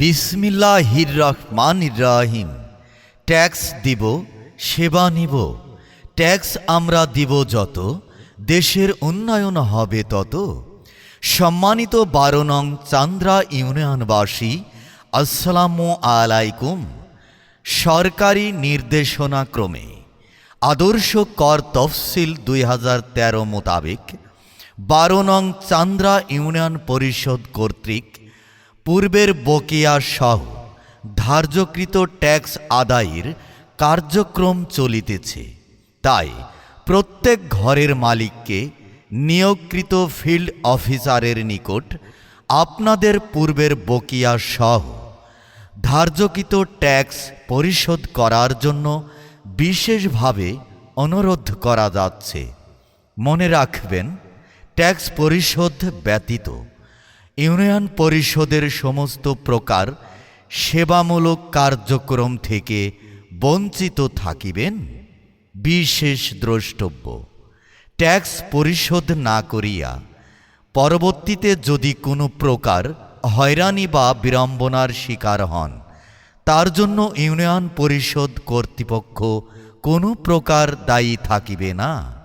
বিসমিল্লাহির রহমান রাহিম। ট্যাক্স দিব, সেবা নিব। ট্যাক্স আমরা দিব যত, দেশের উন্নয়ন হবে তত। সম্মানিত বারো নং চান্দ্রা ইউনিয়নবাসী, আসসালামু আলাইকুম। সরকারি নির্দেশনাক্রমে আদর্শ কর তফসিল দুই হাজার তেরো মোতাবেক বারো নং চান্দ্রা ইউনিয়ন পরিষদ কর্তৃক পূর্বের বকেয়া সহ ধার্যকৃত ট্যাক্স আদায়ের কার্যক্রম চলিতেছে। তাই প্রত্যেক ঘরের মালিককে নিয়োগকৃত ফিল্ড অফিসারের নিকট আপনাদের পূর্বের বকেয়া সহ ধার্যকৃত ট্যাক্স পরিশোধ করার জন্য বিশেষভাবে অনুরোধ করা যাচ্ছে। মনে রাখবেন, ট্যাক্স পরিশোধ ব্যতীত ইউনিয়ন পরিষদের সমস্ত প্রকার সেবামূলক কার্যক্রম থেকে বঞ্চিত থাকিবেন, বিশেষ দ্রষ্টব্য। ট্যাক্স পরিশোধ না করিয়া পরবর্তীতে যদি কোনো প্রকার হয়রানি বা বিড়ম্বনার শিকার হন, তার জন্য ইউনিয়ন পরিষদ কর্তৃপক্ষ কোনো প্রকার দায়ী থাকিবে না।